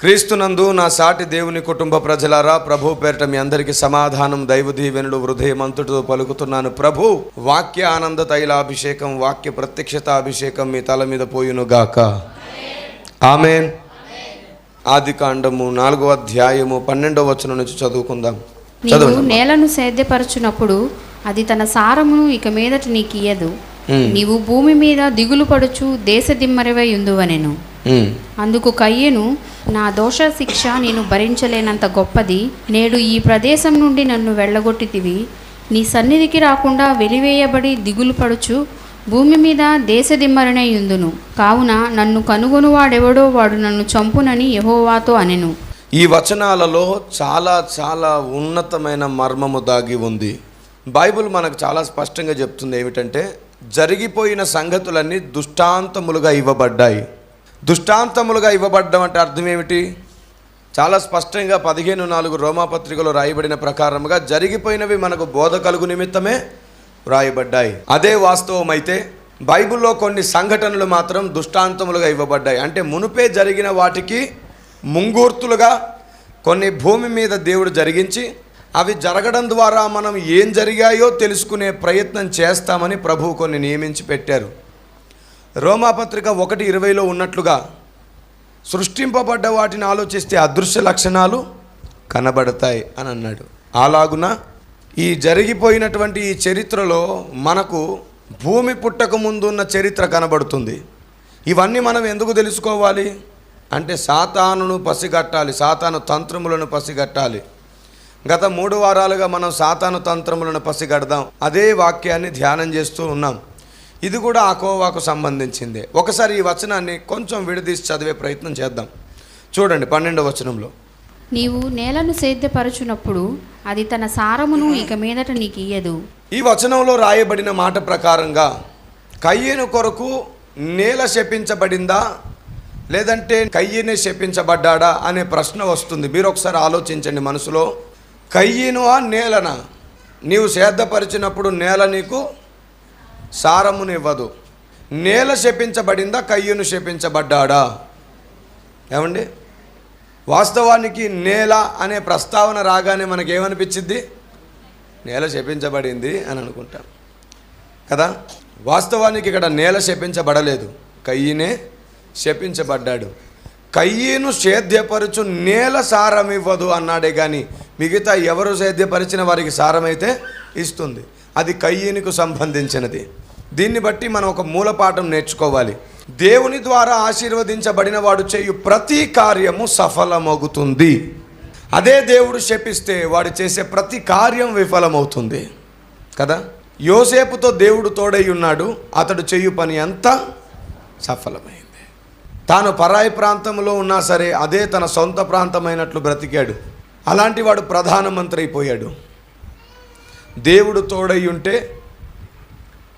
క్రీస్తునందు నా సాటి దేవుని కుటుంబ ప్రజలారా ప్రభు పేరిట మీ అందరికీ సమాధానం దైవ దీవెనులు హృదయమంతుడితో పలుకుతున్నాను. ప్రభు వాక్య ఆనంద తైలాభిషేకం వాక్య ప్రత్యక్షత అభిషేకం మీ తల మీద పోయును గాక. ఆమెన్. ఆది కాండము నాలుగో అధ్యాయము పన్నెండవ వచనం నుంచి చదువుకుందాం. నీవు చదవండి నేలను సేద్యపరచునప్పుడు అది తన సారమును ఇక మీదట నీకు ఇయ్యదు. ఉమ్, నీవు భూమి మీద దిగులు పడుచు దేశ దిమ్మరివై ఉందువనెను. అందుకు కయ్యను నా దోష శిక్ష నేను భరించలేనంత గొప్పది. నేడు ఈ ప్రదేశం నుండి నన్ను వెళ్ళగొట్టితివి. నీ సన్నిధికి రాకుండా వెలివేయబడి దిగులు పడుచు. భూమి మీద దేశదిమ్మరనై ఉందును కావున నన్ను కనుగొనువాడెవడో వాడు నన్ను చంపునని యెహోవాతో అనెను. ఈ వచనాలలో చాలా చాలా ఉన్నతమైన మర్మము దాగి ఉంది. బైబిల్ మనకు చాలా స్పష్టంగా చెప్తుంది ఏమిటంటే జరిగిపోయిన సంగతులన్నీ దుష్టాంతములుగా ఇవ్వబడ్డాయి. దుష్టాంతములుగా ఇవ్వబడ్డం అంటే అర్థం ఏమిటి? చాలా స్పష్టంగా పదిహేను నాలుగు రోమాపత్రికలో రాయబడిన ప్రకారముగా జరిగిపోయినవి మనకు బోధ కలుగు నిమిత్తమే వ్రాయబడ్డాయి. అదే వాస్తవం అయితే బైబిల్లో కొన్ని సంఘటనలు మాత్రం దుష్టాంతములుగా ఇవ్వబడ్డాయి. అంటే మునుపే జరిగిన వాటికి ముంగూర్తులుగా కొన్ని భూమి మీద దేవుడు జరిగించి అవి జరగడం ద్వారా మనం ఏం జరిగాయో తెలుసుకునే ప్రయత్నం చేస్తామని ప్రభువు కొన్ని నియమించి పెట్టారు. రోమాపత్రిక ఒకటి ఇరవైలో ఉన్నట్లుగా సృష్టింపబడ్డ వాటిని ఆలోచిస్తే అదృశ్య లక్షణాలు కనబడతాయి అని అన్నాడు. అలాగున ఈ జరిగిపోయినటువంటి ఈ చరిత్రలో మనకు భూమి పుట్టక ముందు ఉన్న చరిత్ర కనబడుతుంది. ఇవన్నీ మనం ఎందుకు తెలుసుకోవాలి? అంటే సాతానును పసిగట్టాలి సాతాను తంత్రములను పసిగట్టాలి. గత మూడు వారాలుగా మనం సాతాను తంత్రములను పసిగడదాం. అదే వాక్యాన్ని ధ్యానం చేస్తూ ఉన్నాం. ఇది కూడా ఆ కోవాకు సంబంధించిందే. ఒకసారి ఈ వచనాన్ని కొంచెం విడదీసి చదివే ప్రయత్నం చేద్దాం. చూడండి పన్నెండవ వచనంలో. నీవు నేలను సేద్యపరచునప్పుడు అది తన సారమును ఇక మీదట నీకు ఇయ్యదు. ఈ వచనంలో రాయబడిన మాట ప్రకారంగా కయ్యను కొరకు నేల శపించబడిందా? లేదంటే కయ్యనే శపించబడ్డాడా? అనే ప్రశ్న వస్తుంది. మీరు ఒకసారి ఆలోచించండి మనసులో. కయ్యను ఆ నేలనా? నీవు సేద్దపరిచినప్పుడు నేల నీకు సారమునివ్వదు నేల శపించబడిందా కయ్యను శపించబడ్డాడా? ఏమండి? వాస్తవానికి నేల అనే ప్రస్తావన రాగానే మనకేమనిపించింది నేల శపించబడింది అని అనుకుంటాం. కదా? వాస్తవానికి ఇక్కడ నేల శపించబడలేదు. కయ్యనే శపించబడ్డాడు. కయ్యను సేద్యపరచు నేల సారం ఇవ్వదు అన్నాడే కానీ మిగతా ఎవరు సేద్యపరిచిన వారికి సారమైతే ఇస్తుంది. అది కయ్యనుకు సంబంధించినది. దీన్ని బట్టి మనం ఒక మూలపాఠం నేర్చుకోవాలి. దేవుని ద్వారా ఆశీర్వదించబడిన వాడు చేయు ప్రతి కార్యము సఫలమవుతుంది అదే దేవుడు శపిస్తే వాడు చేసే ప్రతి కార్యం విఫలమవుతుంది. కదా? యోసేపుతో దేవుడు తోడై ఉన్నాడు. అతడు చేయు పని అంతా సఫలమైంది. తాను పరాయి ప్రాంతంలో ఉన్నా సరే అదే తన సొంత ప్రాంతమైనట్లు బ్రతికాడు. అలాంటి వాడు ప్రధానమంత్రి అయిపోయాడు. దేవుడు తోడై ఉంటే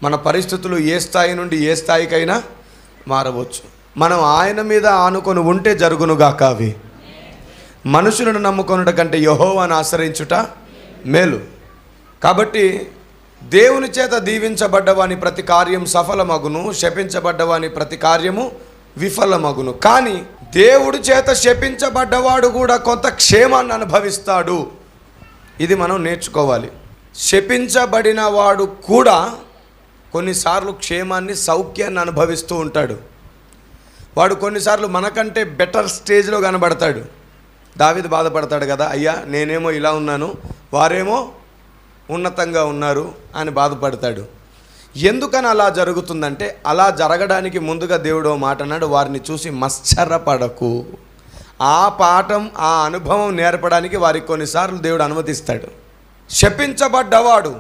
మన పరిస్థితులు ఏ స్థాయి నుండి ఏ స్థాయికైనా మారవచ్చు. మనం ఆయన మీద ఆనుకొని ఉంటే జరుగునుగాక అవి మనుషులను నమ్ముకొనుట కంటే యహోవాను ఆశ్రయించుట మేలు. కాబట్టి దేవుని చేత దీవించబడ్డవాని ప్రతి కార్యం సఫలమగును శపించబడ్డవాని ప్రతి కార్యము విఫలమగును. కానీ దేవుడి చేత శపించబడ్డవాడు కూడా కొంత క్షేమాన్ని అనుభవిస్తాడు. ఇది మనం నేర్చుకోవాలి. శపించబడిన వాడు కూడా కొన్నిసార్లు క్షేమాన్ని సౌఖ్యాన్ని అనుభవిస్తూ ఉంటాడు. వాడు కొన్నిసార్లు మనకంటే బెటర్ స్టేజ్లో కనబడతాడు. దావిది బాధపడతాడు కదా అయ్యా నేనేమో ఇలా ఉన్నాను వారేమో ఉన్నతంగా ఉన్నారు అని బాధపడతాడు. ఎందుకని అలా జరుగుతుందంటే అలా జరగడానికి ముందుగా దేవుడు మాటన్నాడు మాట అన్నాడు వారిని చూసి మశ్చర్రపడకు ఆ పాఠం ఆ అనుభవం నేర్పడానికి వారికి కొన్నిసార్లు దేవుడు అనుమతిస్తాడు. శపించబడ్డవాడు.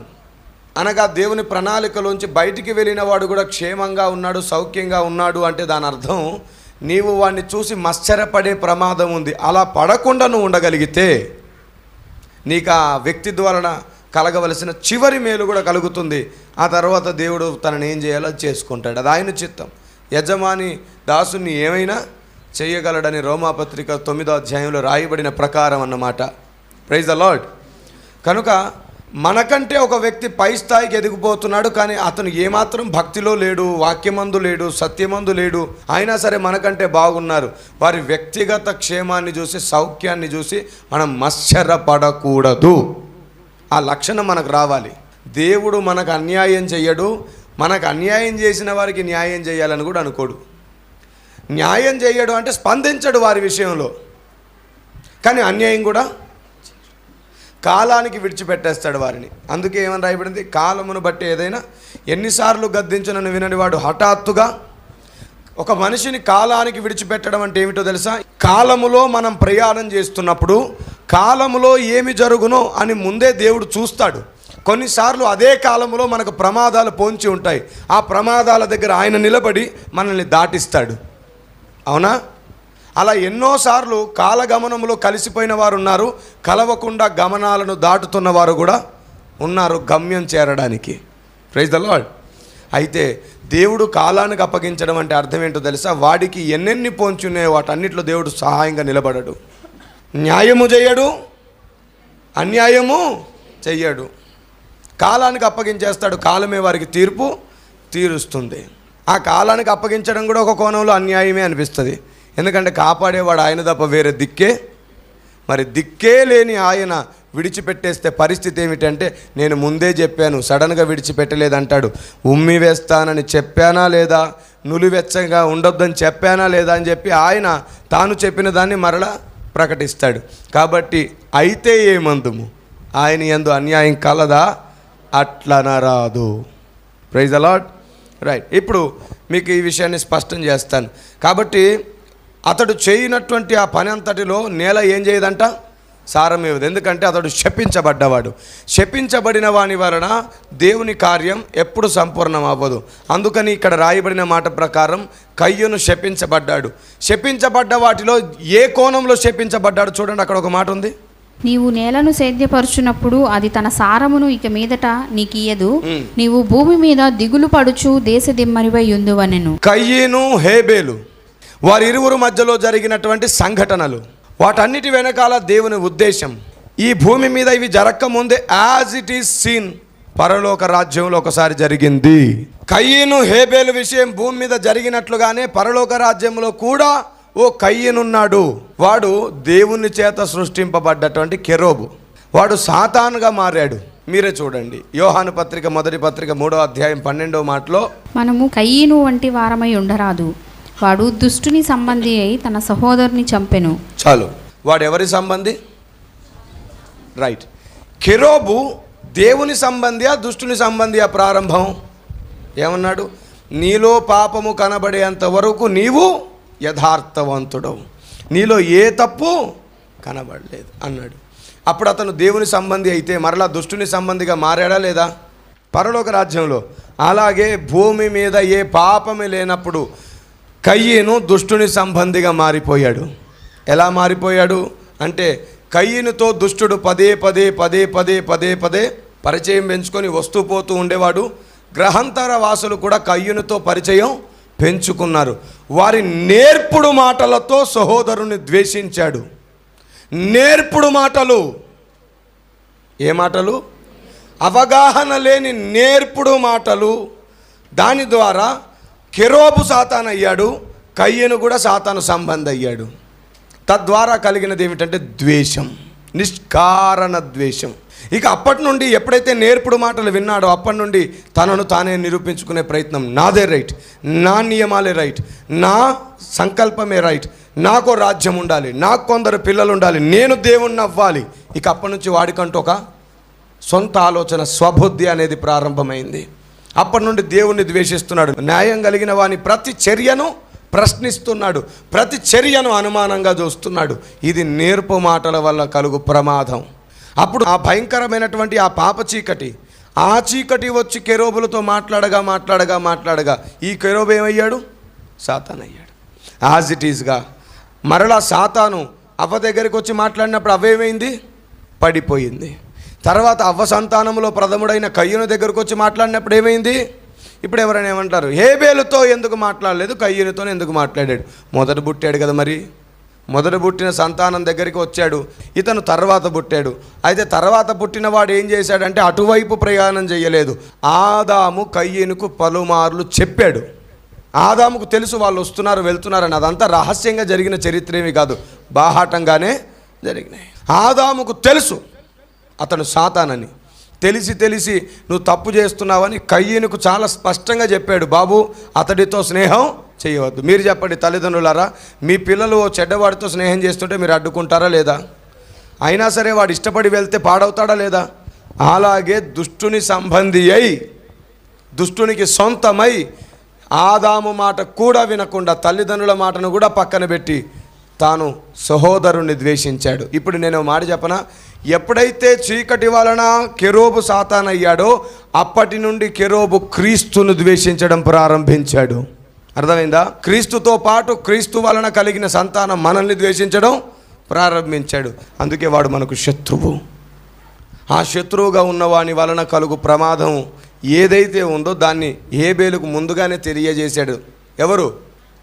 అనగా దేవుని ప్రణాళికలోంచి బయటికి వెళ్ళినవాడు కూడా క్షేమంగా ఉన్నాడు సౌఖ్యంగా ఉన్నాడు అంటే దాని అర్థం నీవు వాడిని చూసి మశ్చరపడే ప్రమాదం ఉంది. అలా పడకుండా నువ్వు ఉండగలిగితే నీకు ఆ వ్యక్తి ద్వారా కలగవలసిన చివరి మేలు కూడా కలుగుతుంది. ఆ తర్వాత దేవుడు తనని ఏం చేయాలో చేసుకుంటాడు. అది ఆయన చిత్తం. యజమాని దాసుని ఏమైనా చేయగలడని రోమాపత్రిక తొమ్మిదో అధ్యాయంలో రాయబడిన ప్రకారం అన్నమాట. ప్రైజ్ ద లాడ్ కనుక మనకంటే ఒక వ్యక్తి పై స్థాయికి ఎదిగిపోతున్నాడు కానీ అతను ఏమాత్రం భక్తిలో లేడు వాక్యమందు లేడు సత్యమందు లేడు అయినా సరే మనకంటే బాగున్నారు. వారి వ్యక్తిగత క్షేమాన్ని చూసి సౌఖ్యాన్ని చూసి మనం మత్సరపడకూడదు. ఆ లక్షణం మనకు రావాలి. దేవుడు మనకు అన్యాయం చెయ్యడు మనకు అన్యాయం చేసిన వారికి న్యాయం చేయాలని కూడా అనుకోడు. న్యాయం చేయడు అంటే స్పందించడు వారి విషయంలో. కానీ అన్యాయం కూడా కాలానికి విడిచిపెట్టేస్తాడు వారిని. అందుకే ఏమని రాయబడింది? కాలమును బట్టి ఏదైనా ఎన్నిసార్లు గద్దించనని వినని వాడు హఠాత్తుగా ఒక మనిషిని కాలానికి విడిచిపెట్టడం అంటే ఏమిటో తెలుసా? కాలములో మనం ప్రయాణం చేస్తున్నప్పుడు కాలములో ఏమి జరుగునో అని ముందే దేవుడు చూస్తాడు. కొన్నిసార్లు అదే కాలంలో మనకు ప్రమాదాలు పోంచి ఉంటాయి. ఆ ప్రమాదాల దగ్గర ఆయన నిలబడి మనల్ని దాటిస్తాడు. అవునా? అలా ఎన్నోసార్లు కాలగమనంలో కలిసిపోయిన వారు ఉన్నారు కలవకుండా గమనాలను దాటుతున్న వారు కూడా ఉన్నారు గమ్యం చేరడానికి. ప్రైజ్ ద లాడ్ అయితే దేవుడు కాలానికి అప్పగించడం అంటే అర్థం ఏంటో తెలుసా? వాడికి ఎన్నెన్ని పోంచున్నాయో వాటన్నిటిలో దేవుడు సహాయంగా నిలబడడు. న్యాయము చేయడు అన్యాయము చెయ్యడు. కాలానికి అప్పగించేస్తాడు కాలమే వారికి తీర్పు తీరుస్తుంది. ఆ కాలానికి అప్పగించడం కూడా ఒక కోణంలో అన్యాయమే అనిపిస్తుంది. ఎందుకంటే కాపాడేవాడు ఆయన తప్ప వేరే దిక్కే. మరి దిక్కే లేని ఆయన విడిచిపెట్టేస్తే పరిస్థితి ఏమిటంటే నేను ముందే చెప్పాను సడన్గా విడిచిపెట్టలేదంటాడు. ఉమ్మి వేస్తానని చెప్పానా లేదా? నులివెచ్చగా ఉండొద్దని చెప్పానా లేదా అని చెప్పి ఆయన తాను చెప్పిన దాన్ని మరలా ప్రకటిస్తాడు. కాబట్టి అయితే ఏమందుము? ఆయన ఎందు అన్యాయం కలదా? అట్లనరాదు ప్రైజ్ అలాట్ రైట్ ఇప్పుడు మీకు ఈ విషయాన్ని స్పష్టం చేస్తాను. కాబట్టి అతడు చేయనటువంటి ఆ పని అంతటిలో నేల ఏం చేయదంట? సారం ఇవ్వదు ఎందుకంటే అతడు శపించబడ్డవాడు. శపించబడిన వాని వలన దేవుని కార్యం ఎప్పుడు సంపూర్ణం అవ్వదు అందుకని ఇక్కడ రాయబడిన మాట ప్రకారం కయ్యను శపించబడ్డాడు. శపించబడ్డ వాటిలో ఏ కోణంలో శపించబడ్డాడు చూడండి అక్కడ ఒక మాట ఉంది. నీవు నేలను సేద్యపరుచున్నప్పుడు అది తన సారమును ఇక మీదట నీకియ్యదు. మ్. నీవు భూమి మీద దిగులు పడుచు దేశ దిమ్మరివై ఉందువనెను కయ్యను హేబేలు. వారి ఇరువురు మధ్యలో జరిగినటువంటి సంఘటనలు. వాటన్నిటి వెనకాల దేవుని ఉద్దేశం. ఈ భూమి మీద ఇవి జరగకముందే యాజ్ ఇట్ ఈస్ సీన్ పరలోక రాజ్యంలో ఒకసారి జరిగింది. కయ్యను హేబేలు విషయం భూమి మీద జరిగినట్లుగానే పరలోక రాజ్యంలో కూడా ఓ కయ్యనున్నాడు వాడు దేవుని చేత సృష్టింపబడ్డటువంటి కెరోబు. వాడు సాతానుగా మారాడు. మీరే చూడండి. యోహాను పత్రిక మొదటి పత్రిక మూడో అధ్యాయం పన్నెండో మాటలో మనము కయ్యను వంటి వారమై ఉండరాదు. వాడు దుష్టుని సంబంధి అయి తన సహోదరుని చంపెను. చాలు. వాడు ఎవరి సంబంధి? రైట్ కెరోబు దేవుని సంబంధియా దుష్టుని సంబంధియా ప్రారంభం? ఏమన్నాడు? నీలో పాపము కనబడేంత వరకు నీవు యథార్థవంతుడవు. నీలో ఏ తప్పు కనబడలేదు అన్నాడు. అప్పుడు అతను దేవుని సంబంధి అయితే మరలా దుష్టుని సంబంధిగా మారాడా లేదా? పరలోక రాజ్యంలో. అలాగే భూమి మీద ఏ పాపమే లేనప్పుడు కయ్యను దుష్టుని సంబంధిగా మారిపోయాడు. ఎలా మారిపోయాడు? అంటే కయ్యనుతో దుష్టుడు పదే పదే పదే పదే పదే పదే పరిచయం పెంచుకొని వస్తూ పోతూ ఉండేవాడు. గ్రహాంతర వాసులు కూడా కయ్యనుతో పరిచయం పెంచుకున్నారు. వారి నేర్పుడు మాటలతో సహోదరుని ద్వేషించాడు. నేర్పుడు మాటలు. ఏ మాటలు? అవగాహన లేని నేర్పుడు మాటలు. దాని ద్వారా కెరోబు సాతాన్ అయ్యాడు కయ్యను కూడా సాతాను సంబంధ అయ్యాడు. తద్వారా కలిగినది ఏమిటంటే ద్వేషం నిష్కారణ ద్వేషం. ఇక అప్పటి నుండి ఎప్పుడైతే నేర్పుడు మాటలు విన్నాడో అప్పటి నుండి తనను తానే నిరూపించుకునే ప్రయత్నం నాదే రైట్ నా నియమాలే రైట్ నా సంకల్పమే రైట్ నాకు రాజ్యం ఉండాలి నాకు కొందరు పిల్లలు ఉండాలి నేను దేవుణ్ణి అవ్వాలి ఇక అప్పటి నుంచి వాడికంటూ ఒక సొంత ఆలోచన స్వబుద్ధి అనేది ప్రారంభమైంది. అప్పటి నుండి దేవుణ్ణి ద్వేషిస్తున్నాడు. న్యాయం కలిగిన వాని ప్రతి చర్యను ప్రశ్నిస్తున్నాడు. ప్రతి చర్యను అనుమానంగా చూస్తున్నాడు. ఇది నేర్పు మాటల వల్ల కలుగు ప్రమాదం. అప్పుడు ఆ భయంకరమైనటువంటి ఆ పాప చీకటి ఆ చీకటి వచ్చి కెరోబులతో మాట్లాడగా మాట్లాడగా మాట్లాడగా ఈ కెరోబు ఏమయ్యాడు? సాతాన్ అయ్యాడు యాజ్ ఇట్ ఈస్గా మరలా సాతాను అవ్వ దగ్గరికి వచ్చి మాట్లాడినప్పుడు అవేమైంది పడిపోయింది. తర్వాత అవ్వ సంతానంలో ప్రథముడైన కయ్యను దగ్గరకు వచ్చి మాట్లాడినప్పుడు ఏమైంది? ఇప్పుడు ఎవరైనా ఏమంటారు? హేబేలుతో ఎందుకు మాట్లాడలేదు? కయ్యనుతో ఎందుకు మాట్లాడాడు? మొదట పుట్టాడు కదా మరి. మొదట పుట్టిన సంతానం దగ్గరికి వచ్చాడు. ఇతను తర్వాత పుట్టాడు. అయితే తర్వాత పుట్టినవాడు ఏం చేశాడంటే అటువైపు ప్రయాణం చేయలేదు. ఆదాము కయ్యనుకు పలుమార్లు చెప్పాడు. ఆదాముకు తెలుసు వాళ్ళు వస్తున్నారు వెళ్తున్నారని. అదంతా రహస్యంగా జరిగిన చరిత్ర కాదు. బాహాటంగానే జరిగినాయి. ఆదాముకు తెలుసు. అతను సాతానని. తెలిసి తెలిసి నువ్వు తప్పు చేస్తున్నావని కయ్యనుకు చాలా స్పష్టంగా చెప్పాడు. బాబు అతడితో స్నేహం చేయవద్దు. మీరు చెప్పండి తల్లిదండ్రులారా మీ పిల్లలు ఓ చెడ్డవాడితో స్నేహం చేస్తుంటే మీరు అడ్డుకుంటారా లేదా? అయినా సరే వాడు ఇష్టపడి వెళ్తే పాడవుతాడా లేదా? అలాగే దుష్టుని సంబంధి అయి దుష్టునికి సొంతమై ఆదాము మాట కూడా వినకుండా తల్లిదండ్రుల మాటను కూడా పక్కన పెట్టి తాను సహోదరుణ్ణి ద్వేషించాడు. ఇప్పుడు నేను మాట చెప్పనా? ఎప్పుడైతే చీకటి వలన కెరోబు సాతానయ్యాడో అప్పటి నుండి కెరోబు క్రీస్తును ద్వేషించడం ప్రారంభించాడు. అర్థమైందా? క్రీస్తుతో పాటు క్రీస్తు వలన కలిగిన సంతానం మనల్ని ద్వేషించడం ప్రారంభించాడు. అందుకే వాడు మనకు శత్రువు. ఆ శత్రువుగా ఉన్నవాని వలన కలుగు ప్రమాదం ఏదైతే ఉందో దాన్ని ఏబేలుకు ముందుగానే తెలియజేశాడు. ఎవరు?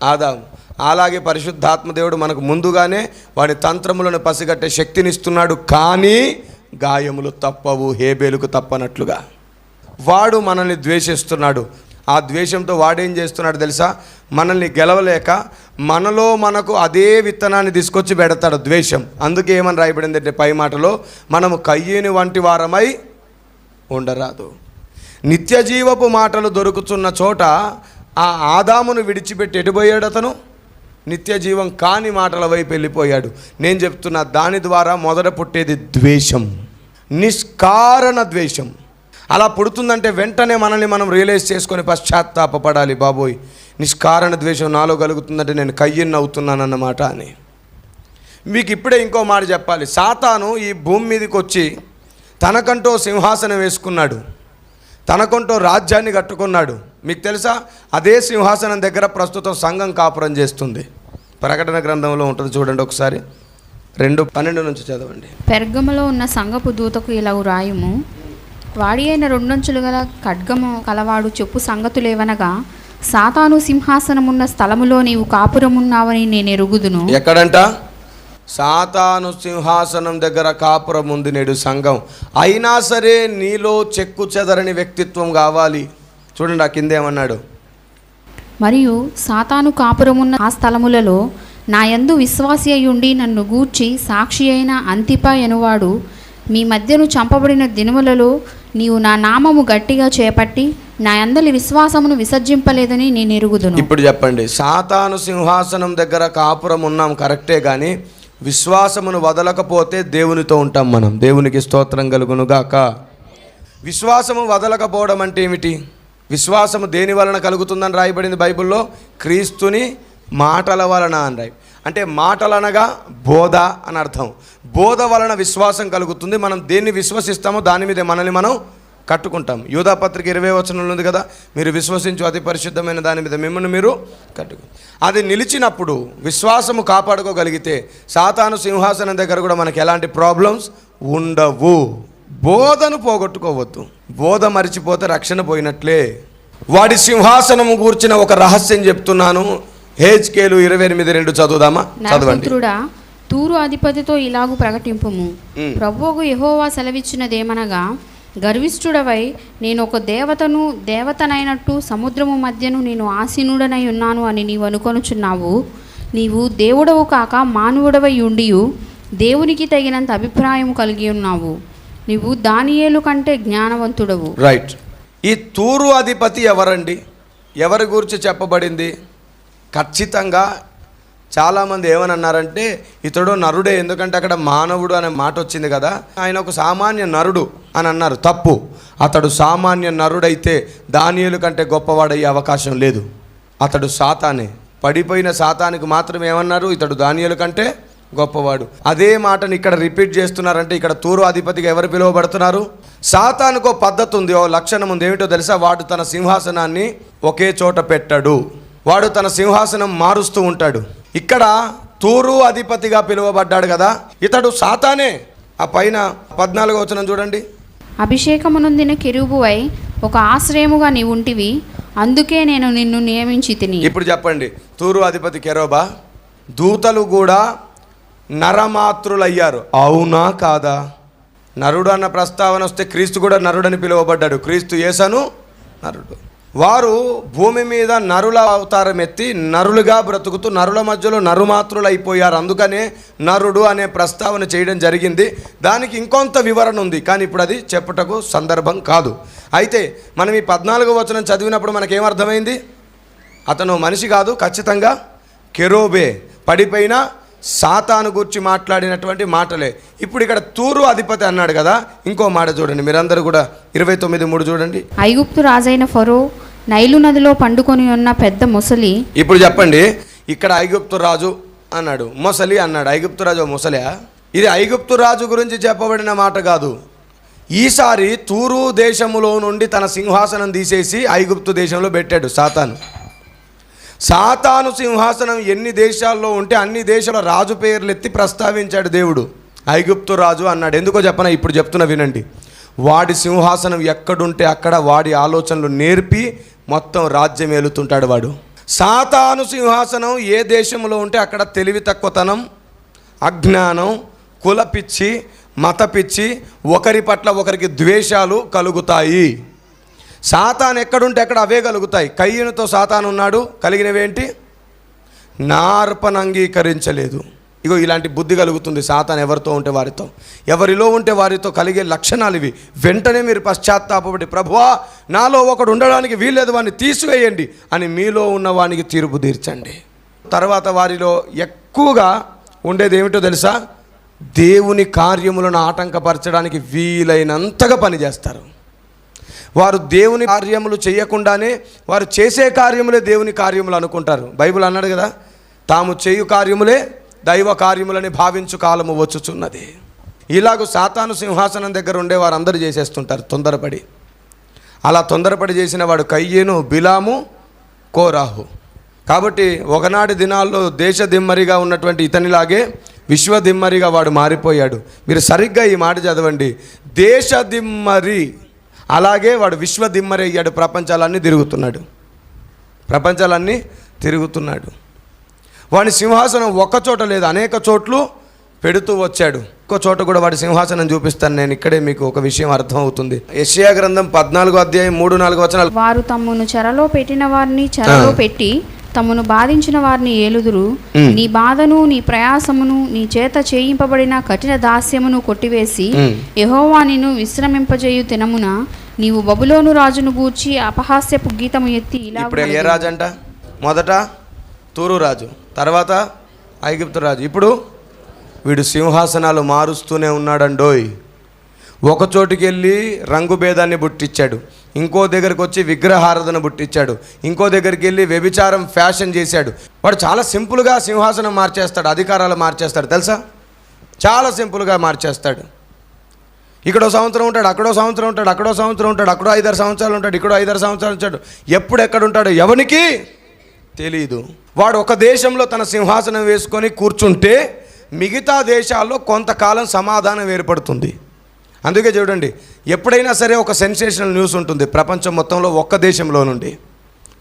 ఆదాము. అలాగే పరిశుద్ధాత్మదేవుడు మనకు ముందుగానే వాడి తంత్రములను పసిగట్టే శక్తినిస్తున్నాడు. కానీ గాయములు తప్పవు హేబేలుకు తప్పనట్లుగా. వాడు మనల్ని ద్వేషిస్తున్నాడు. ఆ ద్వేషంతో వాడేం చేస్తున్నాడు తెలుసా? మనల్ని గెలవలేక మనలో మనకు అదే విత్తనాన్ని తీసుకొచ్చి పెడతాడు ద్వేషం. అందుకే ఏమని రాయబడింది అంటే పై మాటలో మనము కయ్యేని వంటి వారమై ఉండరాదు. నిత్య జీవపు మాటలు దొరుకుతున్న చోట ఆ ఆదామును విడిచిపెట్టి ఎటుపోయాడు అతను? నిత్య జీవం కాని మాటల వైపు వెళ్ళిపోయాడు. నేను చెప్తున్నా దాని ద్వారా మొదట పుట్టేది ద్వేషం. నిష్కారణ ద్వేషం. అలా పుడుతుందంటే వెంటనే మనల్ని మనం రియలైజ్ చేసుకొని పశ్చాత్తాపపడాలి బాబోయ్. నిష్కారణ ద్వేషం నాలో కలుగుతుందంటే నేను కయ్యన్న అవుతున్నానన్నమాట అని. మీకు ఇప్పుడే ఇంకో మాట చెప్పాలి. సాతాను ఈ భూమి మీదకి వచ్చి తనకంటూ సింహాసనం వేసుకున్నాడు. తనకంటూ రాజ్యాన్ని కట్టుకున్నాడు. మీకు తెలుసా? అదే సింహాసనం దగ్గర ప్రస్తుతం సంఘం కాపురం చేస్తుంది. ప్రకటన గ్రంథంలో ఉంటుంది చూడండి ఒకసారి. రెండు పన్నెండు నుంచి చదవండి. పెర్గములో ఉన్న సంగపు దూతకు ఇలా రాయుము వాడి అయిన రెండంచులు గల ఖడ్గము కలవాడు చెప్పు సంగతులేవనగా సాతాను సింహాసనమున్న స్థలములో నీవు కాపురమున్నావని నేను ఎరుగుదును. ఎక్కడంట? సాతాను సింహాసనం దగ్గర కాపురం ఉంది నేడు సంఘం. అయినా సరే నీలో చెక్కు చెదరని వ్యక్తిత్వం కావాలి. చూడండి ఆ కిందేమన్నాడు మరియు సాతాను కాపురమున్న ఆ స్థలములలో నా యందు విశ్వాసి అయ్యుండి నన్ను గూర్చి సాక్షి అయిన అంతిప ఎనువాడు మీ మధ్యను చంపబడిన దినములలో నీవు నా నామము గట్టిగా చేపట్టి నా అందలి విశ్వాసమును విసర్జింపలేదని నేను ఎరుగుదును. ఇప్పుడు చెప్పండి సాతాను సింహాసనం దగ్గర కాపురం ఉన్నాం కరెక్టే కానీ విశ్వాసమును వదలకపోతే దేవునితో ఉంటాం మనం. దేవునికి స్తోత్రం కలుగునుగాక. విశ్వాసము వదలకపోవడం అంటే ఏమిటి? విశ్వాసము దేని వలన కలుగుతుందని రాయబడింది బైబిల్లో? క్రీస్తుని మాటల వలన అని రాయి అంటే మాటలనగా బోధ అని అర్థం. బోధ వలన విశ్వాసం కలుగుతుంది. మనం దేన్ని విశ్వసిస్తామో దాని మీద మనల్ని మనం కట్టుకుంటాం. యూధాపత్రిక ఇరవై వచనంలో ఉంది కదా మీరు విశ్వసించు అతి పరిశుద్ధమైన దాని మీద మిమ్మల్ని మీరు కట్టుకు అది నిలిచినప్పుడు విశ్వాసము కాపాడుకోగలిగితే సాతాను సింహాసనం దగ్గర కూడా మనకి ఎలాంటి ప్రాబ్లమ్స్ ఉండవు. బోధను పోగొట్టుకోవద్దు. బోధ మరిచిపోతే రక్షణ పోయినట్లే. వాడి సింహాసనము గూర్చిన ఒక రహస్యం చెప్తున్నాను. హేజ్కేలు ఇరవై ఎనిమిది రెండు చదువుదామా? చదవండి. తూరు అధిపతితో ఇలాగు ప్రకటింపుము. ఉమ్. ప్రభువుకు యెహోవా సెలవిచ్చినదేమనగా గర్విష్ఠుడవై నేను ఒక దేవతను దేవతనైనట్టు సముద్రము మధ్యను నేను ఆసీనుడనై ఉన్నాను అని నీవు అనుకొనుచున్నావు. నీవు దేవుడవు కాక మానవుడవై ఉండియు. దేవునికి తగినంత అభిప్రాయం కలిగి ఉన్నావు. నీవు దానియేలు కంటే జ్ఞానవంతుడవు. రైట్ ఈ తూరు అధిపతి ఎవరండి? ఎవరి గురించి చెప్పబడింది? ఖచ్చితంగా చాలామంది ఏమని అన్నారంటే ఇతడు నరుడే ఎందుకంటే అక్కడ మానవుడు అనే మాట వచ్చింది కదా ఆయన ఒక సామాన్య నరుడు అని అన్నారు. తప్పు. అతడు సామాన్య నరుడైతే దానియుల కంటే గొప్పవాడయ్యే అవకాశం లేదు. అతడు సాతానే. పడిపోయిన సాతానికి మాత్రం ఏమన్నారు? ఇతడు దానియుల కంటే గొప్పవాడు. అదే మాటని ఇక్కడ రిపీట్ చేస్తున్నారంటే ఇక్కడ తూరు అధిపతిగా ఎవరు పిలువబడుతున్నారు? సాతానుకో పద్ధతి ఉంది ఓ లక్షణం ఉంది. ఏమిటో తెలుసా? వాడు తన సింహాసనాన్ని ఒకే చోట పెట్టాడు. వాడు తన సింహాసనం మారుస్తూ ఉంటాడు. ఇక్కడ తూరు అధిపతిగా పిలువబడ్డాడు కదా. ఇతడు సాతానే. ఆ పైన పద్నాలుగో వచనం చూడండి. అభిషేకమునొందిన కెరూబువై ఒక ఆశ్రయముగా నీవు ఉంటివి అందుకే నేను నిన్ను నియమించి తిని. ఇప్పుడు చెప్పండి. తూరు అధిపతి కెరోబా దూతలు కూడా నరమాతృలయ్యారు. అవునా కాదా? నరుడు అన్న ప్రస్తావన వస్తే క్రీస్తు కూడా నరుడని పిలువబడ్డాడు. క్రీస్తు యేసను నరుడు. వారు భూమి మీద నరుల అవతారం ఎత్తి నరులుగా బ్రతుకుతూ నరుల మధ్యలో నరుమాతృలు అయిపోయారు అందుకనే నరుడు అనే ప్రస్తావన చేయడం జరిగింది. దానికి ఇంకొంత వివరణ ఉంది. కానీ ఇప్పుడు అది చెప్పుటకు సందర్భం కాదు. అయితే మనం ఈ పద్నాలుగో వచనం చదివినప్పుడు మనకేమర్థమైంది? అతను మనిషి కాదు ఖచ్చితంగా కెరోబే. పడిపోయిన సాతాను గురించి మాట్లాడినటువంటి మాటలే. ఇప్పుడు ఇక్కడ తూరు అధిపతి అన్నాడు కదా ఇంకో మాట చూడండి మీరందరూ కూడా ఇరవై తొమ్మిది మూడు చూడండి. ఐగుప్తు రాజైన ఫరో నైలు నదిలో పండుకొని ఉన్న పెద్ద ముసలి. ఇప్పుడు చెప్పండి ఇక్కడ ఐగుప్తు రాజు అన్నాడు మొసలి అన్నాడు ఐగుప్తు రాజు మొసలే ఇది ఐగుప్తు రాజు గురించి చెప్పబడిన మాట కాదు. ఈసారి తూరు దేశములో నుండి తన సింహాసనం తీసేసి ఐగుప్తు దేశంలో పెట్టాడు సాతాను. సాతాను సింహాసనం ఎన్ని దేశాల్లో ఉంటే అన్ని దేశాల రాజు పేర్లు ఎత్తి ప్రస్తావించాడు దేవుడు. ఐగుప్తు రాజు అన్నాడు. ఎందుకో చెప్పన? ఇప్పుడు చెప్తున్నా వినండి. వాడి సింహాసనం ఎక్కడుంటే అక్కడ వాడి ఆలోచనలు నేర్పి మొత్తం రాజ్యం ఏలుతుంటాడు వాడు. సాతాను సింహాసనం ఏ దేశంలో ఉంటే అక్కడ తెలివి తక్కువతనం అజ్ఞానం కులపిచ్చి మతపిచ్చి ఒకరి పట్ల ఒకరికి ద్వేషాలు కలుగుతాయి. సాతాన్ ఎక్కడుంటే అక్కడ అవే కలుగుతాయి. కయ్యనుతో సాతాన్ ఉన్నాడు. కలిగినవేంటి నా అర్పణ అంగీకరించలేదు. ఇగో ఇలాంటి బుద్ధి కలుగుతుంది సాతాన్ ఎవరితో ఉంటే వారితో. ఎవరిలో ఉంటే వారితో కలిగే లక్షణాలు ఇవి. వెంటనే మీరు పశ్చాత్తాపడి ప్రభువా నాలో ఒకడు ఉండడానికి వీల్లేదు వాడిని తీసివేయండి అని మీలో ఉన్న వానికి తీర్పు తీర్చండి. తర్వాత వారిలో ఎక్కువగా ఉండేది ఏమిటో తెలుసా? దేవుని కార్యములను ఆటంకపరచడానికి వీలైనంతగా పనిచేస్తారు. వారు దేవుని కార్యములు చేయకుండానే వారు చేసే కార్యములే దేవుని కార్యములు అనుకుంటారు. బైబిల్ అన్నాడు కదా తాము చేయు కార్యములే దైవ కార్యములని భావించు కాలము వచ్చుచున్నది. ఇలాగ సాతాను సింహాసనం దగ్గర ఉండే వారందరూ చేసేస్తుంటారు తొందరపడి. అలా తొందరపడి చేసిన వాడు కయ్యేను బిలాము కోరాహు. కాబట్టి ఒకనాటి దినాల్లో దేశ దిమ్మరిగా ఉన్నటువంటి ఇతనిలాగే విశ్వ దిమ్మరిగా వాడు మారిపోయాడు. మీరు సరిగ్గా ఈ మాట చదవండి. దేశ దిమ్మరి అలాగే వాడు విశ్వ దిమ్మరి అయ్యాడు ప్రపంచాలన్నీ తిరుగుతున్నాడు. ప్రపంచాలన్నీ తిరుగుతున్నాడు. వాడి సింహాసనం ఒక్క చోట లేదు. అనేక చోట్లు పెడుతూ వచ్చాడు. ఒక్క చోట కూడా వాడి సింహాసనం చూపిస్తాను. నేను ఇక్కడే మీకు ఒక విషయం అర్థమవుతుంది. యెషయా గ్రంథం పద్నాలుగో అధ్యాయం మూడు నాలుగు వచనాలు. వారు తమ్మును చెరలో పెట్టిన వారిని చెరలో పెట్టి తమను బాధించిన వారిని ఏలుదురు. నీ బాధను నీ ప్రయాసమును నీ చేత చేయింపబడిన కఠిన దాస్యమును కొట్టివేసి. యెహోవా నిన్ను విశ్రమింపజేయు దినమున నీవు బబులోను రాజును గూర్చి అపహాస్యపు గీతము ఎత్తి ఇలా ఇప్పుడు ఏ రాజు అంట మొదట తూరు రాజు తర్వాత ఐగుప్తు రాజు. ఇప్పుడు వీడు సింహాసనాలు మారుస్తూనే ఉన్నాడండోయ్. ఒక చోటుకి వెళ్ళి రంగు భేదాన్ని బుట్టిచ్చాడు. ఇంకో దగ్గరికి వచ్చి విగ్రహారాధన బుట్టిచ్చాడు. ఇంకో దగ్గరికి వెళ్ళి వ్యభిచారం ఫ్యాషన్ చేశాడు. వాడు చాలా సింపుల్గా సింహాసనం మార్చేస్తాడు అధికారాలు మార్చేస్తాడు. తెలుసా? చాలా సింపుల్గా మార్చేస్తాడు. ఇక్కడో సంవత్సరం ఉంటాడు అక్కడో సంవత్సరం ఉంటాడు అక్కడో సంవత్సరం ఉంటాడు అక్కడో ఐదారు సంవత్సరాలు ఉంటాడు ఇక్కడో ఐదారు సంవత్సరాలు ఉంటాడు. ఎప్పుడు ఎక్కడ ఉంటాడు ఎవనికి తెలియదు వాడు ఒక దేశంలో తన సింహాసనం వేసుకొని కూర్చుంటే మిగతా దేశాల్లో కొంతకాలం సమాధానం ఏర్పడుతుంది. అందుకే చూడండి ఎప్పుడైనా సరే ఒక సెన్సేషనల్ న్యూస్ ఉంటుంది ప్రపంచం మొత్తంలో ఒక్క దేశంలో నుండి.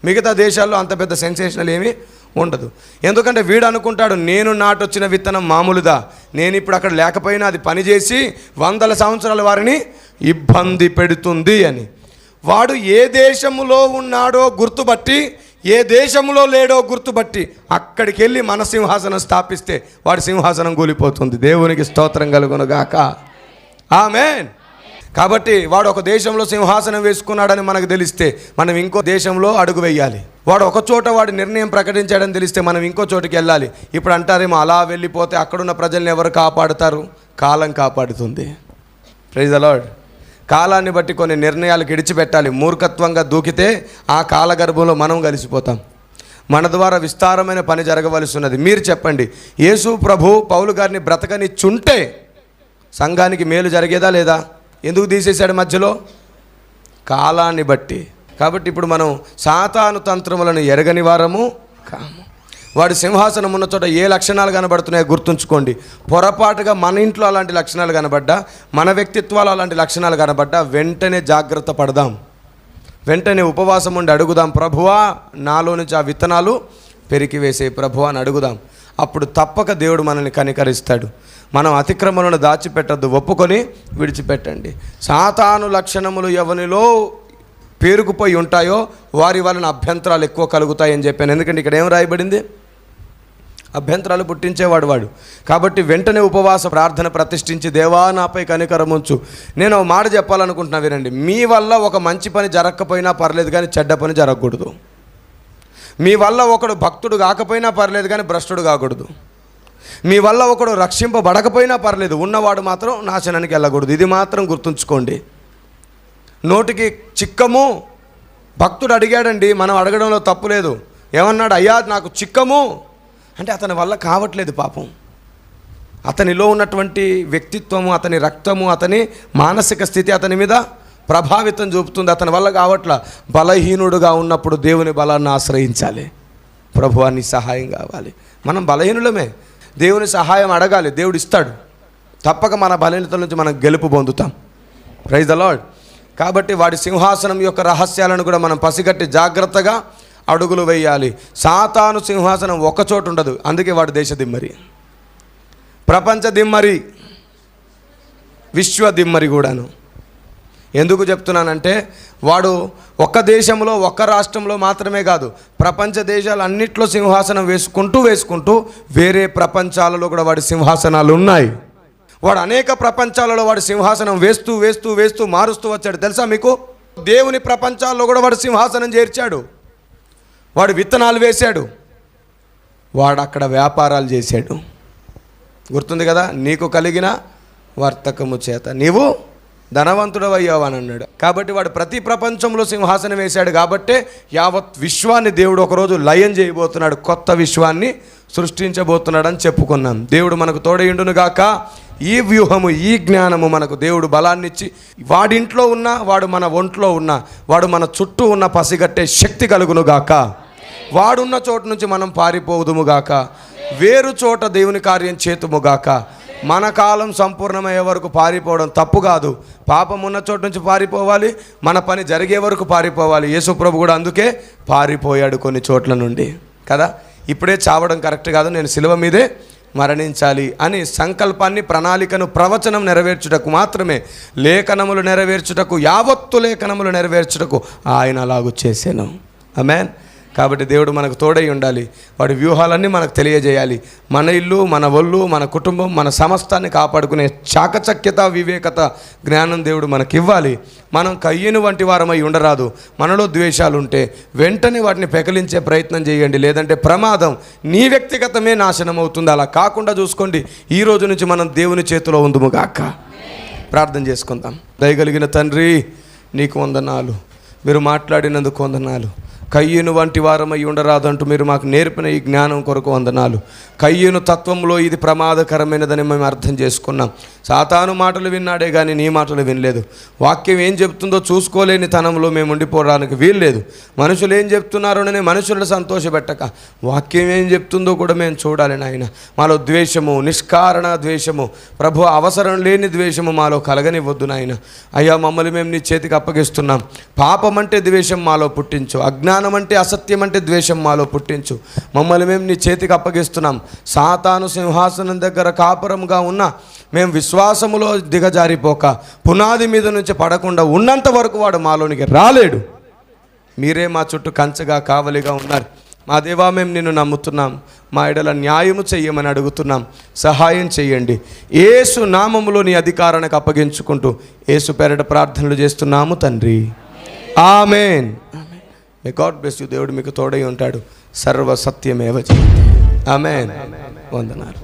మిగతా దేశాల్లో అంత పెద్ద సెన్సేషనల్ ఏమీ ఉండదు. ఎందుకంటే వీడు అనుకుంటాడు నేను నాటొచ్చిన విత్తనం మామూలుదా? నేను ఇప్పుడు అక్కడ లేకపోయినా అది పనిచేసి వందల సంవత్సరాల వారిని ఇబ్బంది పెడుతుంది అని. వాడు ఏ దేశములో ఉన్నాడో గుర్తుపట్టి ఏ దేశంలో లేడో గుర్తుపట్టి అక్కడికి వెళ్ళి మన సింహాసనం స్థాపిస్తే వాడి సింహాసనం కూలిపోతుంది. దేవునికి స్తోత్రం కలుగునుగాక ఆమెన్. కాబట్టి వాడు ఒక దేశంలో సింహాసనం వేసుకున్నాడని మనకు తెలిస్తే మనం ఇంకో దేశంలో అడుగు వేయాలి. వాడు ఒక చోట వాడి నిర్ణయం ప్రకటించాడని తెలిస్తే మనం ఇంకో చోటుకి వెళ్ళాలి. ఇప్పుడు అంటారేమో అలా వెళ్ళిపోతే అక్కడున్న ప్రజల్ని ఎవరు కాపాడుతారు? కాలం కాపాడుతుంది. ప్రైజ్ అలాడ్ కాలాన్ని బట్టి కొన్ని నిర్ణయాలు గడిచిపెట్టాలి మూర్ఖత్వంగా దూకితే ఆ కాలగర్భంలో మనం కలిసిపోతాం. మన ద్వారా విస్తారమైన పని జరగవలసి ఉన్నది. మీరు చెప్పండి యేసు ప్రభు పౌలు గారిని బ్రతకనిచ్చుంటే సంఘానికి మేలు జరిగేదా లేదా? ఎందుకు తీసేశాడు మధ్యలో? కాలాన్ని బట్టి. కాబట్టి ఇప్పుడు మనం సాతాను తంత్రములను ఎరగని వారము కాము. వాడి సింహాసనం ఉన్న చోట ఏ లక్షణాలు కనబడుతున్నాయో గుర్తుంచుకోండి. పొరపాటుగా మన ఇంట్లో అలాంటి లక్షణాలు కనబడ్డా మన వ్యక్తిత్వాలు అలాంటి లక్షణాలు కనబడ్డా వెంటనే జాగ్రత్త పడదాం. వెంటనే ఉపవాసం ఉండి అడుగుదాం ప్రభువా నాలో నుంచి ఆ విత్తనాలు పెరికివేసే ప్రభువా అని అడుగుదాం. అప్పుడు తప్పక దేవుడు మనల్ని కనికరిస్తాడు. మనం అతిక్రమలను దాచిపెట్టద్దు ఒప్పుకొని విడిచిపెట్టండి. సాతాను లక్షణములు ఎవనిలో పేరుకుపోయి ఉంటాయో వారి వలన అభ్యంతరాలు ఎక్కువ కలుగుతాయని చెప్పాను. ఎందుకంటే ఇక్కడ ఏం రాయబడింది? అభ్యంతరాలు పుట్టించేవాడు వాడు. కాబట్టి వెంటనే ఉపవాస ప్రార్థన ప్రతిష్ఠించి దేవా నాపై కనికరముంచు నేను ఒక మాట చెప్పాలనుకుంటున్నా వినండి. మీ వల్ల ఒక మంచి పని జరగకపోయినా పర్లేదు కానీ చెడ్డ పని జరగకూడదు. మీ వల్ల ఒకడు భక్తుడు కాకపోయినా పర్లేదు కానీ భ్రష్టుడు కాకూడదు. మీ వల్ల ఒకడు రక్షింపబడకపోయినా పర్లేదు ఉన్నవాడు మాత్రం నాశనానికి వెళ్ళకూడదు. ఇది మాత్రం గుర్తుంచుకోండి. నోటికి చిక్కము. భక్తుడు అడిగాడండి మనం అడగడంలో తప్పు లేదు. ఏమన్నాడు అయ్యా నాకు చిక్కము. అంటే అతని వల్ల కావట్లేదు పాపం. అతనిలో ఉన్నటువంటి వ్యక్తిత్వము అతని రక్తము అతని మానసిక స్థితి అతని మీద ప్రభావితం చూపుతుంది. అతని వల్ల కావట్ల? బలహీనుడుగా ఉన్నప్పుడు దేవుని బలాన్ని ఆశ్రయించాలి. ప్రభువాన్ని సహాయం కావాలి. మనం బలహీనులమే. దేవుని సహాయం అడగాలి. దేవుడు ఇస్తాడు. తప్పక మన బలహీనతల నుంచి మనం గెలుపు పొందుతాం. ప్రైజ్ ద లాడ్ కాబట్టి వాడి సింహాసనం యొక్క రహస్యాలను కూడా మనం పసిగట్టి జాగ్రత్తగా అడుగులు వేయాలి. సాతాను సింహాసనం ఒక చోటు ఉండదు. అందుకే వాడు దేశ దిమ్మరి. ప్రపంచ దిమ్మరి. విశ్వ దిమ్మరి కూడాను. ఎందుకు చెప్తున్నానంటే వాడు ఒక్క దేశంలో ఒక్క రాష్ట్రంలో మాత్రమే కాదు ప్రపంచ దేశాలు అన్నిట్లో సింహాసనం వేసుకుంటూ వేసుకుంటూ వేరే ప్రపంచాలలో కూడా వాడి సింహాసనాలు ఉన్నాయి. వాడు అనేక ప్రపంచాలలో వాడు సింహాసనం వేస్తూ వేస్తూ వేస్తూ మారుస్తూ వచ్చాడు. తెలుసా మీకు? దేవుని ప్రపంచాల్లో కూడా వాడు సింహాసనం చేర్చాడు. వాడు విత్తనాలు వేశాడు. వాడు అక్కడ వ్యాపారాలు చేశాడు. గుర్తుంది కదా? నీకు కలిగిన వర్తకము చేత. నీవు ధనవంతుడు అయ్యావు అని అన్నాడు. కాబట్టి వాడు ప్రతి ప్రపంచంలో సింహాసనం వేశాడు కాబట్టే యావత్ విశ్వాన్ని దేవుడు ఒకరోజు లయం చేయబోతున్నాడు. కొత్త విశ్వాన్ని సృష్టించబోతున్నాడని చెప్పుకున్నాం. దేవుడు మనకు తోడయుండునుగాక గాక ఈ వ్యూహము ఈ జ్ఞానము మనకు దేవుడు బలాన్నిచ్చి వాడింట్లో ఉన్న వాడు మన ఒంట్లో ఉన్న వాడు మన చుట్టూ ఉన్న పసిగట్టే శక్తి కలుగును గాక. వాడున్న చోటు నుంచి మనం పారిపోదుముగాక వేరు చోట దేవుని కార్యం చేతుముగాక మన కాలం సంపూర్ణమయ్యే వరకు పారిపోవడం తప్పు కాదు. పాపం ఉన్న చోటు నుంచి పారిపోవాలి మన పని జరిగే వరకు పారిపోవాలి. యేసుప్రభు కూడా అందుకే పారిపోయాడు కొన్ని చోట్ల నుండి. కదా? ఇప్పుడే చావడం కరెక్ట్ కాదు నేను సిలువ మీదే మరణించాలి అని సంకల్పాన్ని ప్రణాళికను ప్రవచనం నెరవేర్చుటకు మాత్రమే లేఖనములు నెరవేర్చుటకు యావత్తు లేఖనములు నెరవేర్చుటకు ఆయన అలాగు చేశాను అమెన్ కాబట్టి దేవుడు మనకు తోడై ఉండాలి. వాడి వ్యూహాలన్నీ మనకు తెలియజేయాలి. మన ఇల్లు మన ఒళ్ళు మన కుటుంబం మన సమస్తాన్ని కాపాడుకునే చాకచక్యత వివేకత జ్ఞానం దేవుడు మనకి ఇవ్వాలి మనం కయ్యను వంటి వారమై ఉండరాదు. మనలో ద్వేషాలు ఉంటే వెంటనే వాటిని పెకలించే ప్రయత్నం చేయండి. లేదంటే ప్రమాదం. నీ వ్యక్తిగతమే నాశనం అవుతుంది అలా కాకుండా చూసుకోండి. ఈ రోజు నుంచి మనం దేవుని చేతిలో ఉందుము గాక. ప్రార్థన చేసుకుందాం. దయగలిగిన తండ్రి నీకు వందనాలు. మీరు మాట్లాడినందుకు వందనాలు. కయ్యను వంటి వారమై ఉండరాదంటూ మీరు మాకు నేర్పిన ఈ జ్ఞానం కొరకు వందనాలు. కయ్యను తత్వంలో ఇది ప్రమాదకరమైనదని మేము అర్థం చేసుకున్నాం. సాతాను మాటలు విన్నాడే కానీ నీ మాటలు వినలేదు. వాక్యం ఏం చెప్తుందో చూసుకోలేని తనంలో మేము ఉండిపోవడానికి వీల్లేదు. మనుషులు ఏం చెప్తున్నారోనని మనుషులను సంతోషపెట్టక. వాక్యం ఏం చెప్తుందో కూడా మేము చూడాలి నాయన. మాలో ద్వేషము నిష్కారణ ద్వేషము ప్రభు అవసరం లేని ద్వేషము మాలో కలగనివ్వద్దు నాయన. అయ్యా మమ్మల్ని మేము నీ చేతికి అప్పగిస్తున్నాం. పాపం అంటే ద్వేషం మాలో పుట్టించు. అజ్ఞానం అంటే అసత్యం అంటే ద్వేషం మాలో పుట్టించు. మమ్మల్ని మేము నీ చేతికి అప్పగిస్తున్నాం. సాతాను సింహాసనం దగ్గర కాపురంగా ఉన్న మేము విశ్వాసములో దిగజారిపోక పునాది మీద నుంచి పడకుండా ఉన్నంత వరకు వాడు మాలోనికి రాలేడు. మీరే మా చుట్టూ కంచగా కావలిగా ఉన్నారు. మా దేవా మేము నిన్ను నమ్ముతున్నాం. మా ఎడల న్యాయము చెయ్యమని అడుగుతున్నాం. సహాయం చేయండి ఏసు నామములో నీ అధికారానికి అప్పగించుకుంటూ ఏసు పేరట ప్రార్థనలు చేస్తున్నాము తండ్రి. Amen. May God bless you దేవుడు మీకు తోడై ఉంటాడు. సర్వ సత్యమేవ జయతి ఆమెన్ వందనాలు.